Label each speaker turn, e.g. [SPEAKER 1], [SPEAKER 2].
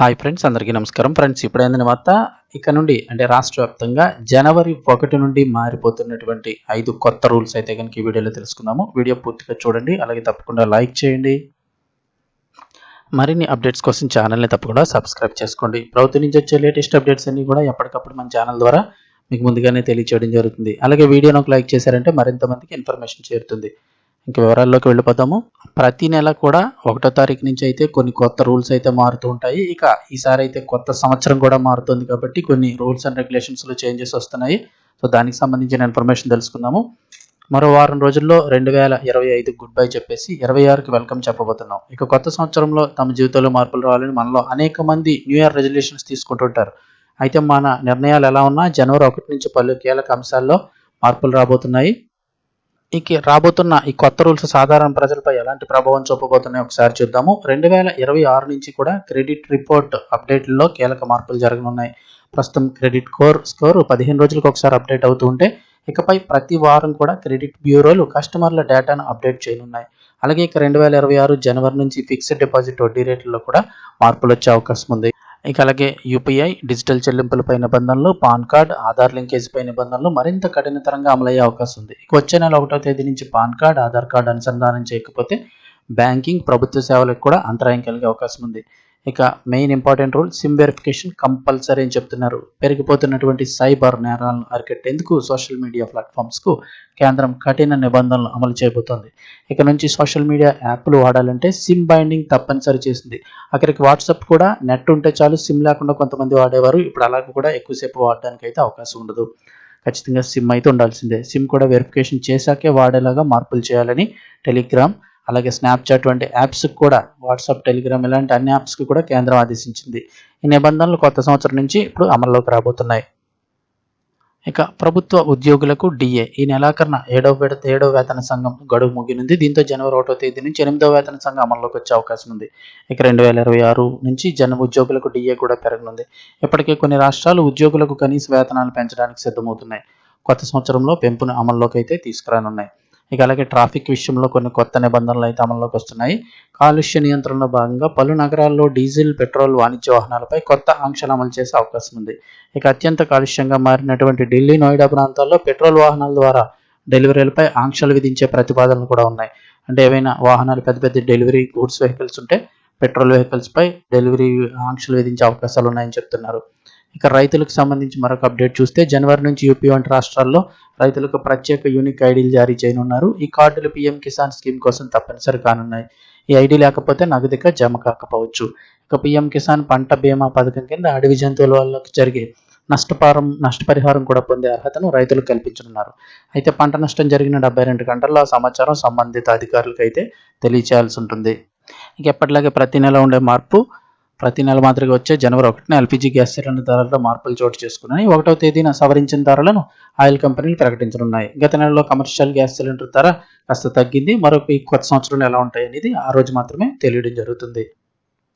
[SPEAKER 1] Hi friends అందరికీ నమస్కారం. Friends ఇప్పుడైన వార్త ఇక నుండి అంటే రాష్ట్ర వ్యాప్తంగా జనవరి ఒకటి నుండి మారిపోతున్నటువంటి ఐదు కొత్త రూల్స్ అయితే కనుక ఈ వీడియోలో తెలుసుకుందాము. వీడియో పూర్తిగా చూడండి అలాగే తప్పకుండా లైక్ చేయండి. మరిన్ని అప్డేట్స్ కోసం ఛానల్ని తప్పకుండా సబ్స్క్రైబ్ చేసుకోండి. ప్రభుత్వం నుంచి వచ్చే లేటెస్ట్ అప్డేట్స్ అన్ని కూడా ఎప్పటికప్పుడు మన ఛానల్ ద్వారా మీకు ముందుగానే తెలియచేయడం జరుగుతుంది. అలాగే వీడియోను ఒక లైక్ చేశారంటే మరింత మందికి ఇన్ఫర్మేషన్ చేరుతుంది. ఇంకా వివరాల్లోకి వెళ్ళిపోతాము ప్రతి నెల కూడా ఒకటో తారీఖు నుంచి అయితే కొన్ని కొత్త రూల్స్ అయితే మారుతూ ఉంటాయి. ఇక ఈసారి అయితే కొత్త సంవత్సరం కూడా మారుతుంది కాబట్టి కొన్ని రూల్స్ అండ్ రెగ్యులేషన్స్లో చేంజెస్ వస్తున్నాయి. సో దానికి సంబంధించిన ఇన్ఫర్మేషన్ తెలుసుకుందాము. మరో వారం రోజుల్లో రెండు వేల ఇరవై ఐదు గుడ్ బై చెప్పేసి ఇరవై ఆరుకి వెల్కమ్ చెప్పబోతున్నాం. ఇక కొత్త సంవత్సరంలో తమ జీవితంలో మార్పులు రావాలని మనలో అనేక మంది న్యూ ఇయర్ రెజల్యూషన్స్ తీసుకుంటుంటారు. అయితే మన నిర్ణయాలు ఎలా ఉన్నా జనవరి ఒకటి నుంచి పలు కీలక అంశాల్లో మార్పులు రాబోతున్నాయి. ఇక రాబోతున్న ఈ కొత్త రూల్స్ సాధారణ ప్రజలపై ఎలాంటి ప్రభావం చూపబోతున్నాయి ఒకసారి చూద్దాము. రెండు వేల ఇరవై ఆరు నుంచి కూడా క్రెడిట్ రిపోర్ట్ అప్డేట్లలో కీలక మార్పులు జరగనున్నాయి. ప్రస్తుతం క్రెడిట్ కోర్ స్కోర్ పదిహేను రోజులకు ఒకసారి అప్డేట్ అవుతూ ఉంటే ఇకపై ప్రతి వారం కూడా క్రెడిట్ బ్యూరోలు కస్టమర్ల డేటాను అప్డేట్ చేయనున్నాయి. అలాగే ఇక రెండు వేల ఇరవై ఆరు జనవరి నుంచి ఫిక్స్డ్ డిపాజిట్ వడ్డీ రేట్లలో కూడా మార్పులు వచ్చే అవకాశం ఉంది. ఇక అలాగే యూపీఐ డిజిటల్ చెల్లింపులపై నిబంధనలు పాన్ కార్డ్ ఆధార్ లింకేజ్పై నిబంధనలు మరింత కఠినతరంగా అమలయ్యే అవకాశం ఉంది. వచ్చే నెల ఒకటో తేదీ నుంచి పాన్ కార్డ్ ఆధార్ కార్డ్ అనుసంధానం చేయకపోతే బ్యాంకింగ్ ప్రభుత్వ సేవలకు కూడా అంతరాయం కలిగే అవకాశం ఉంది. ఇక main important rule SIM verification compulsory అని చెప్తున్నారు. పెరిగిపోతున్నటువంటి సైబర్ నేరాలను అరికట్టేందుకు సోషల్ మీడియా ప్లాట్ఫామ్స్కు కేంద్రం కఠిన నిబంధనలు అమలు చేయబోతోంది. ఇక నుంచి సోషల్ మీడియా యాప్లు వాడాలంటే సిమ్ బైండింగ్ తప్పనిసరి చేసింది. అక్కడికి వాట్సాప్ కూడా నెట్ ఉంటే చాలు సిమ్ లేకుండా కొంతమంది వాడేవారు ఇప్పుడు అలాగే కూడా ఎక్కువసేపు వాడడానికి అయితే అవకాశం ఉండదు. ఖచ్చితంగా సిమ్ అయితే ఉండాల్సిందే. సిమ్ కూడా వెరిఫికేషన్ చేశాకే వాడేలాగా మార్పులు చేయాలని టెలిగ్రామ్ అలాగే స్నాప్చాట్ వంటి యాప్స్కి కూడా వాట్సాప్ టెలిగ్రామ్ ఇలాంటి అన్ని యాప్స్కి కూడా కేంద్రం ఆదేశించింది. ఈ నిబంధనలు కొత్త సంవత్సరం నుంచి ఇప్పుడు అమల్లోకి రాబోతున్నాయి. ఇక ప్రభుత్వ ఉద్యోగులకు డిఏ ఈ నెలాఖరున ఏడవ విడత ఏడవ వేతన సంఘం గడువు ముగినుంది దీంతో జనవరి ఒకటో తేదీ నుంచి ఎనిమిదవ వేతన సంఘం అమల్లోకి వచ్చే అవకాశం ఉంది. ఇక రెండు వేల ఇరవై ఆరు నుంచి జన ఉద్యోగులకు డిఏ కూడా పెరగనుంది. ఇప్పటికే కొన్ని రాష్ట్రాలు ఉద్యోగులకు కనీస వేతనాలు పెంచడానికి సిద్ధమవుతున్నాయి. కొత్త సంవత్సరంలో పెంపును అమల్లోకి అయితే తీసుకురానున్నాయి. ఇక అలాగే ట్రాఫిక్ విషయంలో కొన్ని కొత్త నిబంధనలు అయితే అమల్లోకి వస్తున్నాయి. కాలుష్య నియంత్రణలో భాగంగా పలు నగరాల్లో డీజిల్ పెట్రోల్ వాణిజ్య వాహనాలపై కొత్త ఆంక్షలు అమలు చేసే అవకాశం ఉంది. ఇక అత్యంత కాలుష్యంగా మారినటువంటి ఢిల్లీ నోయిడా ప్రాంతాల్లో పెట్రోల్ వాహనాల ద్వారా డెలివరీలపై ఆంక్షలు విధించే ప్రతిపాదనలు కూడా ఉన్నాయి. అంటే ఏవైనా వాహనాలు పెద్ద పెద్ద డెలివరీ గూడ్స్ వెహికల్స్ ఉంటే పెట్రోల్ వెహికల్స్ పై డెలివరీ ఆంక్షలు విధించే అవకాశాలు ఉన్నాయని చెప్తున్నారు. ఇక రైతులకు సంబంధించి మరొక అప్డేట్ చూస్తే జనవరి నుంచి యూపీ వంటి రాష్ట్రాల్లో రైతులకు ప్రత్యేక యూనిక్ ఐడీలు జారీ చేయనున్నారు. ఈ కార్డులు పీఎం కిసాన్ స్కీమ్ కోసం తప్పనిసరి కానున్నాయి. ఈ ఐడి లేకపోతే నగదుగా జమ కాకపోవచ్చు. ఇక పీఎం కిసాన్ పంట బీమా పథకం కింద అడవి జంతువుల వల్ల జరిగే నష్టపారం నష్టపరిహారం కూడా పొందే అర్హతను రైతులు కల్పించనున్నారు. అయితే పంట నష్టం జరిగిన డెబ్బై రెండు గంటల్లో ఆ సమాచారం సంబంధిత అధికారులకు అయితే తెలియచేయాల్సి ఉంటుంది. ఇక ఎప్పటిలాగే ప్రతి నెల ఉండే మార్పు ప్రతి నెల మాదిరిగా వచ్చే జనవరి ఒకటిన ఎల్పిజి గ్యాస్ సిలిండర్ ధరల్లో మార్పులు చోటు చేసుకున్నాయి. ఒకటో తేదీన సవరించిన ధరలను ఆయిల్ కంపెనీలు ప్రకటించనున్నాయి. గత నెలలో కమర్షియల్ గ్యాస్ సిలిండర్ ధర కాస్త తగ్గింది. మరొక ఈ కొత్త సంవత్సరంలో ఎలా ఉంటాయి అనేది ఆ రోజు మాత్రమే తెలియడం జరుగుతుంది.